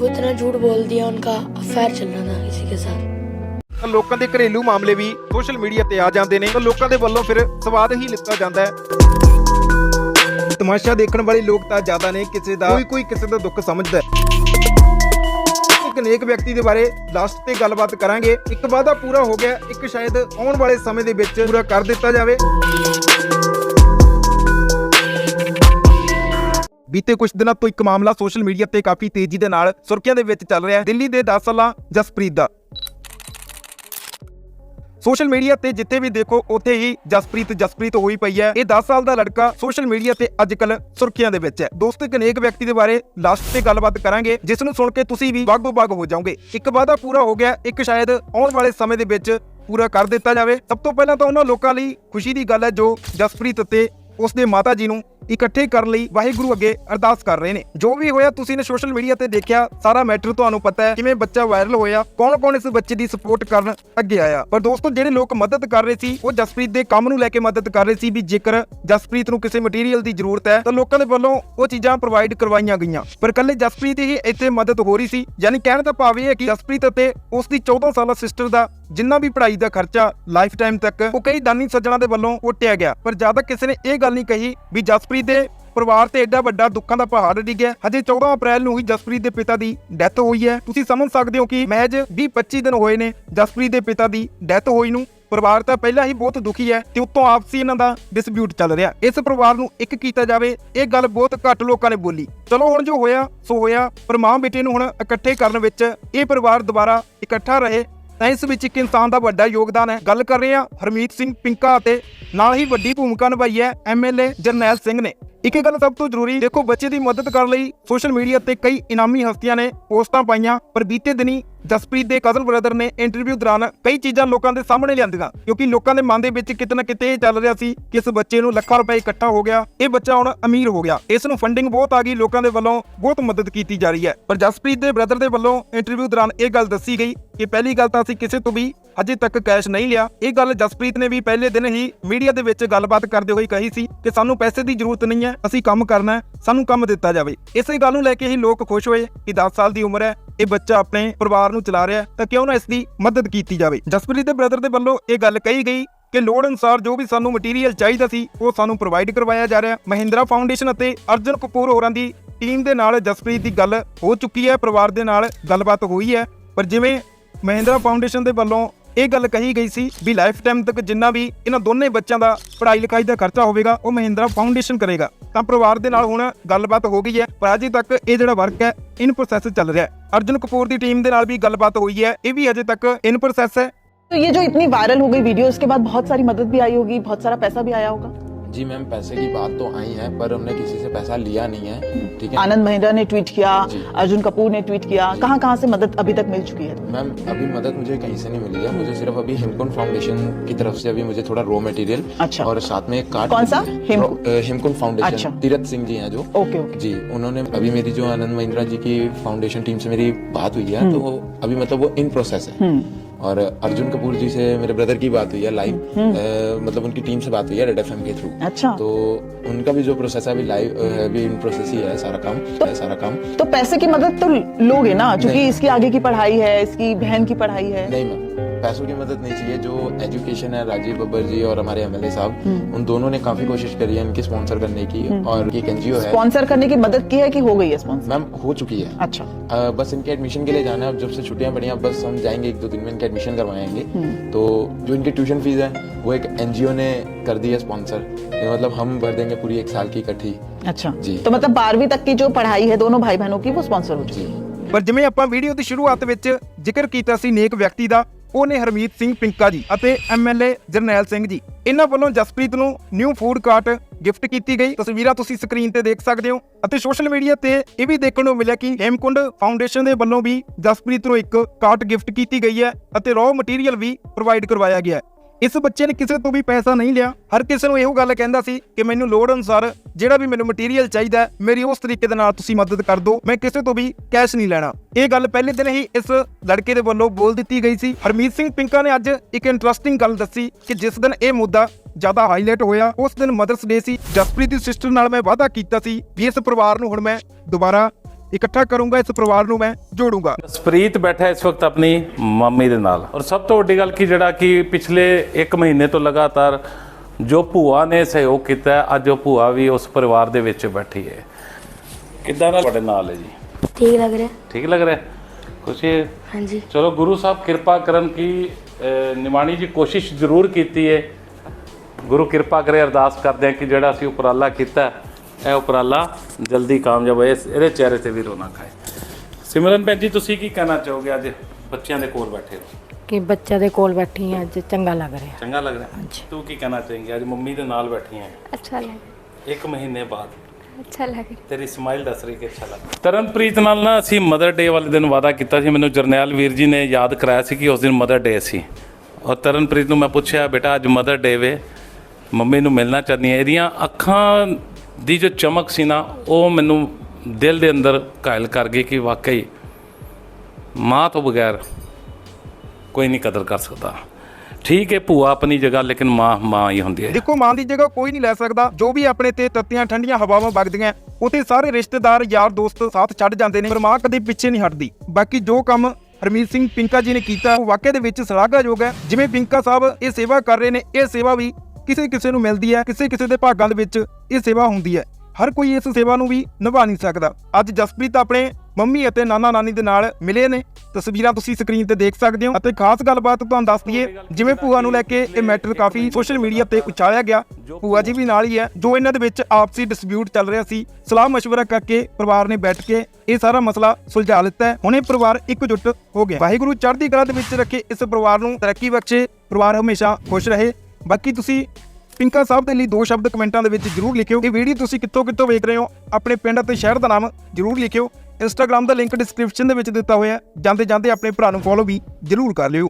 वो इतना झूठ बोल दिया उनका अफेयर चल रहा था किसी के साथ ਤਾਂ ਲੋਕਾਂ ਦੇ ਘਰੇਲੂ ਮਾਮਲੇ ਵੀ ਸੋਸ਼ਲ ਮੀਡੀਆ ਤੇ ਆ ਜਾਂਦੇ ਨੇ ਤਾਂ ਲੋਕਾਂ ਦੇ ਵੱਲੋਂ ਫਿਰ ਸਵਾਦ ਹੀ ਲਿੱਤਾ ਜਾਂਦਾ ਹੈ ਤਮਾਸ਼ਾ ਦੇਖਣ ਵਾਲੇ ਲੋਕ ਤਾਂ ਜ਼ਿਆਦਾ ਨੇ ਕਿਸੇ ਦਾ ਕੋਈ ਕੋਈ ਕਿਸੇ ਦਾ ਦੁੱਖ ਸਮਝਦਾ ਹੈ ਇੱਕ ਨੇਕ ਵਿਅਕਤੀ ਦੇ ਬਾਰੇ ਲਾਸਟ ਤੇ ਗੱਲਬਾਤ ਕਰਾਂਗੇ ਇੱਕ ਵਾਅਦਾ ਪੂਰਾ ਹੋ ਗਿਆ ਇੱਕ ਸ਼ਾਇਦ ਆਉਣ ਵਾਲੇ ਸਮੇਂ ਦੇ ਵਿੱਚ ਪੂਰਾ ਕਰ ਦਿੱਤਾ ਜਾਵੇ ਬੀਤੇ ਕੁਝ ਦਿਨਾਂ ਤੋਂ ਇੱਕ ਮਾਮਲਾ ਸੋਸ਼ਲ ਮੀਡੀਆ ਤੇ ਕਾਫੀ ਤੇਜ਼ੀ ਦੇ ਨਾਲ ਸੁਰਖੀਆਂ ਦੇ ਵਿੱਚ ਚੱਲ ਰਿਹਾ ਹੈ। ਦਿੱਲੀ ਦੇ 10 ਸਾਲਾਂ ਜਸਪ੍ਰੀਤ ਦਾ। ਸੋਸ਼ਲ ਮੀਡੀਆ ਤੇ ਜਿੱਥੇ ਵੀ ਦੇਖੋ, ਉੱਥੇ ਹੀ ਜਸਪ੍ਰੀਤ ਜਸਪ੍ਰੀਤ ਹੋਈ ਪਈ ਹੈ। ਇਹ 10 ਸਾਲ ਦਾ ਲੜਕਾ ਸੋਸ਼ਲ ਮੀਡੀਆ ਤੇ ਅੱਜਕੱਲ ਸੁਰਖੀਆਂ ਦੇ ਵਿੱਚ ਹੈ। ਦੋਸਤੋ, ਇੱਕ ਅਨੇਕ ਵਿਅਕਤੀ ਦੇ ਬਾਰੇ ਲਾਸਟ ਤੇ ਗੱਲਬਾਤ ਕਰਾਂਗੇ, ਜਿਸ ਨੂੰ ਸੁਣ ਕੇ ਤੁਸੀਂ ਵੀ ਬਾਗੋ ਬਾਗ ਹੋ ਜਾਓਗੇ। ਇੱਕ ਵਾਅਦਾ ਪੂਰਾ ਹੋ ਗਿਆ, ਇੱਕ ਸ਼ਾਇਦ ਆਉਣ ਵਾਲੇ ਸਮੇਂ ਦੇ ਵਿੱਚ ਪੂਰਾ ਕਰ ਦਿੱਤਾ ਜਾਵੇ। ਸਭ ਤੋਂ ਪਹਿਲਾਂ ਤਾਂ ਉਹਨਾਂ ਲੋਕਾਂ ਲਈ ਖੁਸ਼ੀ ਦੀ ਗੱਲ ਹੈ, ਜੋ ਜਸਪ੍ਰੀਤ ਅਤੇ ਉਸ ਦੇ ਮਾਤਾ ਜੀ ਨੂੰ ਇਕੱਠੇ ਕਰਨ ਲਈ ਵਾਹਿਗੁਰੂ ਅੱਗੇ ਅਰਦਾਸ ਕਰ ਰਹੇ ਨੇ। ਜੋ ਵੀ ਹੋਇਆ, ਤੁਸੀਂ ਨੇ ਸੋਸ਼ਲ ਮੀਡੀਆ ਤੇ ਦੇਖਿਆ, ਸਾਰਾ ਮੈਟਰ ਤੁਹਾਨੂੰ ਪਤਾ ਹੈ ਕਿਵੇਂ ਬੱਚਾ ਵਾਇਰਲ ਹੋਇਆ, ਕੌਣ-ਕੌਣ ਇਸ ਬੱਚੇ ਦੀ ਸਪੋਰਟ ਕਰਨ ਅੱਗੇ ਆਇਆ। ਪਰ ਦੋਸਤੋ, ਜਿਹੜੇ ਲੋਕ ਮਦਦ ਕਰ ਰਹੇ ਸੀ, ਉਹ ਜਸਪ੍ਰੀਤ ਦੇ ਕੰਮ ਨੂੰ ਲੈ ਕੇ ਮਦਦ ਕਰ ਰਹੇ ਸੀ ਵੀ ਜੇਕਰ ਜਸਪ੍ਰੀਤ ਨੂੰ ਕਿਸੇ ਮਟੀਰੀਅਲ ਦੀ ਜ਼ਰੂਰਤ ਹੈ, ਤਾਂ ਲੋਕਾਂ ਦੇ ਵੱਲੋਂ ਉਹ ਚੀਜ਼ਾਂ ਪ੍ਰੋਵਾਈਡ ਕਰਵਾਈਆਂ ਗਈਆਂ। ਪਰ ਇਕੱਲੇ ਜਸਪ੍ਰੀਤ ਹੀ ਇੱਥੇ ਮਦਦ ਹੋ ਰਹੀ ਸੀ, ਯਾਨੀ ਕਹਿਣ ਦਾ ਭਾਵ ਇਹ ਹੈ ਕਿ ਜਸਪ੍ਰੀਤ ਅਤੇ ਉਸ ਦੀ 14 ਸਾਲਾ ਸਿਸਟਰ ਦਾ ਜਿੰਨਾ ਵੀ ਪੜ੍ਹਾਈ ਦਾ ਖਰਚਾ ਲਾਈਫ ਟਾਈਮ ਤੱਕ, ਉਹ ਕਈ ਦਾਨੀ ਸੱਜਣਾ ਦੇ ਵੱਲੋਂ ਉਟਿਆ ਗਿਆ। ਪਰ ਜ਼ਿਆਦਾ ਕਿਸੇ ਨੇ ਇਹ ਗੱਲ ਨਹੀਂ ਕਹੀ ਵੀ ਜਸਪ੍ਰੀਤ ਦੇ ਪਰਿਵਾਰ ਤੇ ਐਡਾ ਵੱਡਾ ਦੁੱਖਾਂ ਦਾ ਪਹਾੜ ਡਿੱਗਿਆ ਹਜੇ 14 ਅਪ੍ਰੈਲ ਨੂੰ ਹੀ ਜਸਪ੍ਰੀਤ ਦੇ ਪਿਤਾ ਦੀ ਡੈਥ ਹੋਈ ਹੈ। ਤੁਸੀਂ ਸਮਝ ਸਕਦੇ ਹੋ ਕਿ ਮਹਿਜ 20-25 ਦਿਨ ਹੋਏ ਨੇ ਜਸਪ੍ਰੀਤ ਦੇ ਪਿਤਾ ਦੀ ਡੈਥ ਹੋਈ ਨੂੰ। ਪਰਿਵਾਰ ਤਾਂ ਪਹਿਲਾਂ ਹੀ ਬਹੁਤ ਦੁਖੀ ਹੈ ਤੇ ਉੱਤੋਂ ਆਪਸੀ ਇਹਨਾਂ ਦਾ ਡਿਸਪਿਊਟ ਚੱਲ ਰਿਹਾ। ਇਸ ਪਰਿਵਾਰ ਨੂੰ ਇੱਕ ਕੀਤਾ ਜਾਵੇ, ਇਹ ਗੱਲ ਬਹੁਤ ਘੱਟ ਲੋਕਾਂ ਨੇ ਬੋਲੀ। ਚਲੋ ਹੁਣ ਜੋ ਹੋਇਆ, ਸੋ ਹੋਇਆ, ਪਰ ਮਾਂ ਬੇਟੇ ਨੂੰ ਹੁਣ ਇਕੱਠੇ ਕਰਨ ਵਿੱਚ ਇਹ ਪਰਿਵਾਰ ਦੁਬਾਰਾ ਇਕੱਠਾ ਰਹੇ ਤਾਂ ਇਸ ਵਿੱਚ ਇੱਕ ਇਨਸਾਨ ਦਾ ਵੱਡਾ ਯੋਗਦਾਨ ਹੈ। ਗੱਲ ਕਰ ਰਹੇ ਹਾਂ ਹਰਮੀਤ ਸਿੰਘ ਪਿੰਕਾ ਅਤੇ ਨਾਲ ਹੀ ਵੱਡੀ ਭੂਮਿਕਾ ਨਿਭਾਈ ਹੈ ਐਮਐਲਏ ਜਰਨੈਲ ਸਿੰਘ ਨੇ। ਇੱਕ ਗੱਲ ਸਭ ਤੋਂ ਜ਼ਰੂਰੀ, ਦੇਖੋ ਬੱਚੇ ਦੀ ਮਦਦ ਕਰਨ ਲਈ ਸੋਸ਼ਲ ਮੀਡੀਆ ਤੇ ਕਈ ਇਨਾਮੀ ਹਸਤੀਆਂ ਨੇ ਪੋਸਟਾਂ ਪਾਈਆਂ, ਪਰ ਬੀਤੇ ਦਿਨੀ ਜਸਪ੍ਰੀਤ ਦੇ ਕਜ਼ਨ ਬ੍ਰਦਰ ਨੇ ਇੰਟਰਵਿਊ ਦੌਰਾਨ ਕਈ ਚੀਜ਼ਾਂ ਲੋਕਾਂ ਦੇ ਸਾਹਮਣੇ ਲਿਆਂਦੀਆਂ, ਕਿਉਂਕਿ ਲੋਕਾਂ ਦੇ ਮਨ ਦੇ ਵਿੱਚ ਕਿਤੇ ਨਾ ਕਿਤੇ ਇਹ ਚੱਲ ਰਿਹਾ ਸੀ ਕਿ ਇਸ ਬੱਚੇ ਨੂੰ ਲੱਖਾਂ ਰੁਪਏ ਇਕੱਠਾ ਹੋ ਗਿਆ, ਇਹ ਬੱਚਾ ਹੁਣ ਅਮੀਰ ਹੋ ਗਿਆ। ਇਸ ਨੂੰ ਫੰਡਿੰਗ ਬਹੁਤ ਆ ਗਈ, ਲੋਕਾਂ ਦੇ ਵੱਲੋਂ ਬਹੁਤ ਮਦਦ ਕੀਤੀ ਜਾ ਰਹੀ ਹੈ। ਪਰ ਜਸਪ੍ਰੀਤ ਦੇ ਬ੍ਰਦਰ ਦੇ ਵੱਲੋਂ ਇੰਟਰਵਿਊ ਦੌਰਾਨ ਇਹ ਗੱਲ ਦੱਸੀ ਗਈ ਕਿ ਪਹਿਲੀ ਗੱਲ ਤਾਂ ਅਸੀਂ ਕਿਸੇ ਤੋਂ ਵੀ ਅਜੇ ਤੱਕ ਕੈਸ਼ ਨਹੀਂ ਲਿਆ। ਇਹ ਗੱਲ ਜਸਪ੍ਰੀਤ ਨੇ ਵੀ ਪਹਿਲੇ ਦਿਨ ਹੀ ਮੀਡੀਆ ਦੇ ਵਿੱਚ ਗੱਲਬਾਤ ਕਰਦੇ ਹੋਏ ਕਹੀ ਸੀ ਕਿ ਸਾਨੂੰ ਪੈਸੇ ਦੀ ਜ਼ਰੂਰਤ ਨਹੀਂ ਹੈ, ਅਸੀਂ ਕੰਮ ਕਰਨਾ ਹੈ, ਸਾਨੂੰ ਕੰਮ ਦਿੱਤਾ ਜਾਵੇ। ਇਸੇ ਗੱਲ ਨੂੰ ਲੈ ਕੇ ਹੀ ਲੋਕ ਖੁਸ਼ ਹੋਏ ਕਿ 10 ਸਾਲ ਦੀ ਉਮਰ ਹੈ, ਇਹ ਬੱਚਾ ਆਪਣੇ ਪਰਿਵਾਰ ਨੂੰ ਚਲਾ ਰਿਹਾ ਤਾਂ ਕਿਉਂ ਨਾ ਇਸ ਦੀ ਮਦਦ ਕੀਤੀ ਜਾਵੇ। ਜਸਪ੍ਰੀਤ ਦੇ ਬ੍ਰਦਰ ਦੇ ਵੱਲੋਂ ਇਹ ਗੱਲ ਕਹੀ ਗਈ ਕਿ ਲੋੜ ਅਨੁਸਾਰ ਜੋ ਵੀ ਸਾਨੂੰ ਮਟੀਰੀਅਲ ਚਾਹੀਦਾ ਸੀ, ਉਹ ਸਾਨੂੰ ਪ੍ਰੋਵਾਈਡ ਕਰਵਾਇਆ ਜਾ ਰਿਹਾ ਮਹਿੰਦਰਾ ਫਾਊਂਡੇਸ਼ਨ ਅਤੇ ਅਰਜਨ ਕਪੂਰ ਹੋਰਾਂ ਦੀ ਟੀਮ ਦੇ ਨਾਲ ਜਸਪ੍ਰੀਤ ਦੀ ਗੱਲ ਹੋ ਚੁੱਕੀ ਹੈ, ਪਰਿਵਾਰ ਦੇ ਨਾਲ ਗੱਲਬਾਤ ਹੋਈ ਹੈ। ਪਰ ਜਿਵੇਂ ਮਹਿੰਦਰਾ ਫਾਊਂਡੇਸ਼ਨ ਦੇ ਵੱਲੋਂ ਇਹ ਗੱਲ ਕਹੀ ਗਈ ਸੀ ਵੀ ਲਾਈਫ ਟਾਈਮ ਤੱਕ ਜਿੰਨਾ ਵੀ ਇਹਨਾਂ ਦੋਨੇ ਬੱਚਿਆਂ ਦਾ ਪੜ੍ਹਾਈ ਲਿਖਾਈ ਦਾ ਖਰਚਾ ਹੋਵੇਗਾ ਉਹ ਮਹਿੰਦਰਾ ਫਾਊਂਡੇਸ਼ਨ ਕਰੇਗਾ ਤਾਂ ਪਰਿਵਾਰ ਦੇ ਨਾਲ ਹੁਣ ਗੱਲਬਾਤ ਹੋ ਗਈ ਹੈ ਪਰ ਅਜੇ ਤੱਕ ਇਹ ਜਿਹੜਾ ਵਰਕ ਹੈ ਇਨ ਪ੍ਰੋਸੈਸ ਚੱਲ ਰਿਹਾ ਹੈ ਅਰਜੁਨ ਕਪੂਰ ਦੀ ਟੀਮ ਦੇ ਨਾਲ ਵੀ ਗੱਲਬਾਤ ਹੋਈ ਹੈ ਇਹ ਵੀ ਅਜੇ ਤੱਕ ਇਨ ਪ੍ਰੋਸੈਸ ਹੈ तो ये जो इतनी वायरल हो गई वीडियो इसके बाद बहुत सारी मदद भी आई होगी बहुत सारा पैसा भी आया होगा जी मैम पैसे की बात तो आई है पर हमने किसी से पैसा लिया नहीं है ठीक है? आनंद महिंद्रा ने ट्वीट किया अर्जुन कपूर ने ट्वीट किया कहाँ कहाँ से मदद अभी तक मिल चुकी है? मैम अभी मदद मुझे कहीं से नहीं मिली है मुझे सिर्फ़ अभी हिमकुंड फाउंडेशन की तरफ़ से अभी मुझे थोड़ा रॉ मटेरियल अच्छा। और साथ में एक कार्ड कौन सा? हिमकुंड? रॉ- अच्छा। फाउंडेशन तीरथ सिंह जी हैं जो। Okay okay. जी उन्होंने अभी मेरी जो आनंद महिंद्रा जी की फाउंडेशन टीम से मेरी बात हुई है तो अभी मतलब वो इन प्रोसेस है। और अर्जुन कपूर जी से मेरे ब्रदर की बात हुई है लाइव मतलब उनकी टीम से बात हुई है रेड एफ़ के थ्रू अच्छा। तो उनका भी जो प्रोसेस है अभी लाइव अभी इन प्रोसेस ही है सारा काम तो, है सारा काम। तो पैसे की मदद तो लोगे ना क्योंकि। इसकी आगे की पढ़ाई है इसकी बहन की पढ़ाई है। नहीं मैम पैसों की मदद नहीं चाहिए। जो एजुकेशन है राजीव बब्बर जी और हमारे एमएलए साहब हम्म। उन दोनों ने काफ़ी कोशिश करी है इनकी स्पॉन्सर करने की और एक एनजीओ है। स्पॉन्सर करने की मदद की है कि हो गई है स्पॉन्सर मैम हो चुकी है। अच्छा। अ, बस इनके एडमिशन के लिए जाना है अब जब से छुट्टियाँ पड़ी हैं बस हम जाएँगे एक दो दिन में इनके एडमिशन करवाएंगे हम्म। तो जो इनकी ट्यूशन फीस है वो एक एनजीओ ने कर दी है स्पॉन्सर मतलब हम भर देंगे पूरी एक साल की इकट्ठी अच्छा जी। तो मतलब बारहवीं तक की जो पढ़ाई है दोनों भाई बहनों की वो स्पॉन्सर हो चुकी जी है ਪਰ ਜਿਵੇਂ ਆਪਾਂ ਵੀਡੀਓ ਦੀ ਸ਼ੁਰੂਆਤ ਵਿੱਚ ਜ਼ਿਕਰ ਕੀਤਾ ਸੀ ਨੇਕ ਵਿਅਕਤੀ ਦਾ ਉਹ ਨੇ ਹਰਮੀਤ ਸਿੰਘ ਪਿੰਕਾ ਜੀ ਅਤੇ ਐਮਐਲਏ ਜਰਨੈਲ ਸਿੰਘ ਜੀ ਇਹਨਾਂ ਵੱਲੋਂ ਜਸਪ੍ਰੀਤ ਨੂੰ ਨਿਊ ਫੂਡ ਕਾਰਟ ਗਿਫਟ ਕੀਤੀ ਗਈ। ਤਸਵੀਰਾਂ ਤੁਸੀਂ ਸਕਰੀਨ ਤੇ ਦੇਖ ਸਕਦੇ ਹੋ ਅਤੇ ਸੋਸ਼ਲ ਮੀਡੀਆ ਤੇ ਇਹ ਵੀ ਦੇਖਣ ਨੂੰ ਮਿਲਿਆ ਕਿ ਹੇਮਕੁੰਡ ਫਾਊਂਡੇਸ਼ਨ ਦੇ ਵੱਲੋਂ ਵੀ ਜਸਪ੍ਰੀਤ ਨੂੰ ਇੱਕ ਕਾਰਟ ਗਿਫਟ ਕੀਤੀ ਗਈ ਹੈ ਅਤੇ ਰॉ ਮਟੀਰੀਅਲ ਵੀ ਪ੍ਰੋਵਾਈਡ ਕਰਵਾਇਆ ਗਿਆ ਹੈ। ਇਸ ਬੱਚੇ ਨੇ ਕਿਸੇ ਤੋਂ ਵੀ ਪੈਸਾ ਨਹੀਂ ਲਿਆ। ਹਰ ਕਿਸੇ ਨੂੰ ਇਹੋ ਗੱਲ ਕਹਿੰਦਾ ਸੀ ਕਿ ਮੈਨੂੰ ਲੋੜ ਅਨੁਸਾਰ ਜਿਹੜਾ ਵੀ ਮੈਨੂੰ ਮਟੀਰੀਅਲ ਚਾਹੀਦਾ ਮੇਰੀ ਉਸ ਤਰੀਕੇ ਦੇ ਨਾਲ ਤੁਸੀਂ ਮਦਦ ਕਰ ਦਿਓ। ਮੈਂ ਕਿਸੇ ਤੋਂ ਵੀ ਕੈਸ਼ ਨਹੀਂ ਲੈਣਾ। ਇਹ ਗੱਲ ਪਹਿਲੇ ਦਿਨ ਹੀ ਇਸ ਲੜਕੇ ਦੇ ਵੱਲੋਂ ਬੋਲ ਦਿੱਤੀ ਗਈ ਸੀ। ਹਰਮੀਤ ਸਿੰਘ ਪਿੰਕਾ ਨੇ ਅੱਜ ਇੱਕ ਇੰਟਰਸਟਿੰਗ ਗੱਲ ਦੱਸੀ ਕਿ ਜਿਸ ਦਿਨ ਇਹ ਮੁੱਦਾ ਜ਼ਿਆਦਾ ਹਾਈਲਾਈਟ ਹੋਇਆ, ਉਸ ਦਿਨ ਮਦਰਸ ਡੇ ਸੀ। ਜਸਪ੍ਰੀਤ ਦੀ ਸਿਸਟਰ ਨਾਲ ਮੈਂ ਵਾਅਦਾ ਕੀਤਾ ਸੀ ਵੀ ਇਸ ਪਰਿਵਾਰ ਨੂੰ ਹੁਣ ਮੈਂ ਦੁਬਾਰਾ ਇਕੱਠਾ ਕਰੂੰਗਾ ਇਸ ਪਰਿਵਾਰ ਨੂੰ ਮੈਂ ਜੋੜੂੰਗਾ। ਸਪ੍ਰੀਤ ਬੈਠਾ ਇਸ ਵਕਤ ਆਪਣੀ ਮੰਮੀ ਦੇ ਨਾਲ। ਔਰ ਸਭ ਤੋਂ ਵੱਡੀ ਗੱਲ ਕੀ ਜਿਹੜਾ ਕਿ ਪਿਛਲੇ 1 ਮਹੀਨੇ ਤੋਂ ਲਗਾਤਾਰ ਜੋ ਭੂਆ ਨੇ ਸਹਿਯੋਗ ਕੀਤਾ ਅੱਜ ਉਹ ਭੂਆ ਵੀ ਉਸ ਪਰਿਵਾਰ ਦੇ ਵਿੱਚ ਬੈਠੀ ਹੈ। ਕਿੱਦਾਂ ਦਾ ਤੁਹਾਡੇ ਨਾਲ ਹੈ ਜੀ? ਠੀਕ ਲੱਗ ਰਿਹਾ। ਠੀਕ ਲੱਗ ਰਿਹਾ? ਖੁਸ਼ੀ ਹੈ? ਹਾਂਜੀ। ਚਲੋ ਗੁਰੂ ਸਾਹਿਬ ਕਿਰਪਾ ਕਰਨ ਕੀ ਨਿਮਾਣੀ ਜੀ ਕੋਸ਼ਿਸ਼ ਜ਼ਰੂਰ ਕੀਤੀ ਹੈ। ਗੁਰੂ ਕਿਰਪਾ ਕਰੇ ਅਰਦਾਸ ਕਰਦੇ ਹਾਂ ਕਿ ਜਿਹੜਾ ਅਸੀਂ ਉਪਰਾਲਾ ਕੀਤਾ ਇਹ ਉਪਰਾਲਾ ਜਲਦੀ ਕਾਮਯਾਬ ਹੋਏ ਇਹਦੇ ਚਿਹਰੇ ਤੇ ਵੀ ਰੋਣਾ ਖਾਏ ਸਿਮਰਨ ਭੈਣ ਜੀ ਤੁਸੀਂ ਕੀ ਕਹਿਣਾ ਚਾਹੋਗੇ? ਅੱਜ ਬੱਚਿਆਂ ਦੇ ਕੋਲ ਬੈਠੇ ਕਿ ਬੱਚਿਆਂ ਦੇ ਕੋਲ ਬੈਠੀ ਹਾਂ ਅੱਜ ਚੰਗਾ ਲੱਗ ਰਿਹਾ। ਚੰਗਾ ਲੱਗ ਰਿਹਾ? ਤੂੰ ਕੀ ਕਹਿਣਾ ਚਾਹੇਂਗੀ? ਅੱਜ ਮੰਮੀ ਦੇ ਨਾਲ ਬੈਠੀ ਹੈ। अच्छा लग ਇੱਕ ਮਹੀਨੇ ਬਾਅਦ। अच्छा लग ਤੇਰੀ ਸਮਾਈਲ ਦੱਸ ਰਹੀ ਕਿ ਅੱਛਾ ਲੱਗ ਤਰਨਪ੍ਰੀਤ ਨਾਲ ਨਾ ਅਸੀਂ ਮਦਰ ਡੇ ਵਾਲੇ ਦਿਨ ਵਾਅਦਾ ਕੀਤਾ ਸੀ। ਮੈਨੂੰ ਜਰਨੈਲ ਵੀਰ ਜੀ ਨੇ ਯਾਦ ਕਰਾਇਆ ਸੀ ਕਿ ਉਸ ਦਿਨ ਮਦਰ ਡੇ ਸੀ। ਔਰ ਤਰਨਪ੍ਰੀਤ ਨੂੰ ਮੈਂ ਪੁੱਛਿਆ ਬੇਟਾ ਅੱਜ ਮਦਰ ਡੇ ਵੇ। ਮੰਮੀ ਨੂੰ ਮਿਲਣਾ ਚਾਹੁੰਦੀ ਹੈ। ਇਹਦੀਆਂ ਅੱਖਾਂ ਦੀ ਜੋ ਚਮਕ ਸੀ ਨਾ, ਉਹ ਮੈਨੂੰ ਦਿਲ ਦੇ ਅੰਦਰ ਘਾਇਲ ਕਰ ਗਈ ਕਿ ਵਾਕਈ ਮਾਂ ਤੋਂ ਬਗੈਰ ਕੋਈ ਨਹੀਂ ਕਦਰ ਕਰ ਸਕਦਾ। ਠੀਕ ਹੈ ਭੂਆ ਆਪਣੀ ਜਗ੍ਹਾ, ਲੇਕਿਨ ਮਾਂ ਮਾਂ ਹੀ ਹੁੰਦੀ ਹੈ। ਦੇਖੋ, ਮਾਂ ਦੀ ਜਗ੍ਹਾ ਕੋਈ ਨਹੀਂ ਲੈ ਸਕਦਾ। ਜੋ ਵੀ ਆਪਣੇ ਤੇ ਤੱਤੀਆਂ, ਠੰਡੀਆਂ ਹਵਾਵਾਂ ਵਗਦੀਆਂ ਉਤੇ ਸਾਰੇ ਰਿਸ਼ਤੇਦਾਰ, ਯਾਰ, ਦੋਸਤ ਸਾਥ ਛੱਡ ਜਾਂਦੇ ਨੇ, ਪਰ ਮਾਂ ਕਦੇ ਪਿੱਛੇ ਨਹੀਂ ਹਟਦੀ। ਬਾਕੀ ਜੋ ਕੰਮ ਹਰਮੀਤ ਸਿੰਘ ਪਿੰਕਾ ਜੀ ਨੇ ਕੀਤਾ, ਉਹ ਵਾਕਿਆ ਦੇ ਵਿੱਚ ਸ਼ਲਾਘਾਯੋਗ ਹੈ। ਜਿਵੇਂ ਪਿੰਕਾ ਸਾਹਿਬ ਇਹ ਸੇਵਾ ਕਰ ਰਹੇ ਨੇ, ਇਹ ਸੇਵਾ ਵੀ ਕਿਸੇ ਕਿਸੇ ਨੂੰ ਮਿਲਦੀ ਹੈ ਕਿਸੇ ਕਿਸੇ ਦੇ ਭਾਗਾਂ ਦੇ ਵਿੱਚ ਇਹ ਸੇਵਾ ਹੁੰਦੀ ਹੈ ਹਰ ਕੋਈ ਇਸ ਸੇਵਾ ਨੂੰ ਵੀ ਨਿਭਾ ਨਹੀਂ ਸਕਦਾ ਅੱਜ ਜਸਪ੍ਰੀਤ ਆਪਣੇ ਮੰਮੀ ਅਤੇ ਨਾਨਾ ਨਾਨੀ ਦੇ ਨਾਲ ਮਿਲੇ ਨੇ ਤਸਵੀਰਾਂ ਤੁਸੀਂ ਸਕਰੀਨ ਤੇ ਦੇਖ ਸਕਦੇ ਹੋ ਅਤੇ ਖਾਸ ਗੱਲਬਾਤ ਤੁਹਾਨੂੰ ਦੱਸ ਦਈਏ ਜਿਵੇਂ ਭੂਆ ਨੂੰ ਲੈ ਕੇ ਇਹ ਮੈਟਰ ਕਾਫੀ ਸੋਸ਼ਲ ਮੀਡੀਆ ਤੇ ਉਛਾਲਿਆ ਗਿਆ ਭੂਆ ਜੀ ਵੀ ਨਾਲ ਹੀ ਹੈ ਜੋ ਇਹਨਾਂ ਦੇ ਵਿੱਚ ਆਪਸੀ ਡਿਸਪਿਊਟ ਚੱਲ ਰਿਹਾ ਸੀ ਸਲਾਹ مشورہ ਕਰਕੇ ਪਰਿਵਾਰ ਨੇ ਬੈਠ ਕੇ ਇਹ ਸਾਰਾ ਮਸਲਾ ਸੁਲਝਾ ਲਿੱਤਾ ਹੈ ਹੁਣ ਇਹ ਪਰਿਵਾਰ ਇਕਜੁੱਟ ਹੋ ਗਿਆ ਵਾਹਿਗੁਰੂ ਚੜ੍ਹਦੀ ਕਲਾ ਦੇ ਵਿੱਚ ਰੱਖੇ ਇਸ ਪਰਿਵਾਰ ਨੂੰ ਤਰੱਕੀ ਬਖਸ਼ੇ ਪਰਿਵਾਰ ਹਮੇਸ਼ਾ ਖੁਸ਼ ਰਹੇ ਬਾਕੀ ਤੁਸੀਂ ਪਿੰਕਾ ਸਾਹਿਬ ਦੇ ਲਈ ਦੋ ਸ਼ਬਦ ਕਮੈਂਟਾਂ ਦੇ ਵਿੱਚ ਜਰੂਰ ਲਿਖਿਓ। ਇਹ ਵੀਡੀਓ ਤੁਸੀਂ ਕਿੱਥੋਂ ਕਿੱਥੋਂ ਵੇਖ ਰਹੇ ਹੋ, ਆਪਣੇ ਪਿੰਡ ਅਤੇ ਸ਼ਹਿਰ ਦਾ ਨਾਮ ਜਰੂਰ ਲਿਖਿਓ। ਇੰਸਟਾਗ੍ਰam ਦਾ ਲਿੰਕ ਡਿਸਕ੍ਰਿਪਸ਼ਨ ਦੇ ਵਿੱਚ ਦਿੱਤਾ ਹੋਇਆ ਜਾਂਦੇ ਜਾਂਦੇ ਆਪਣੇ ਭਰਾ ਨੂੰ ਫੋਲੋ ਵੀ ਜਰੂਰ ਕਰ ਲਿਓ।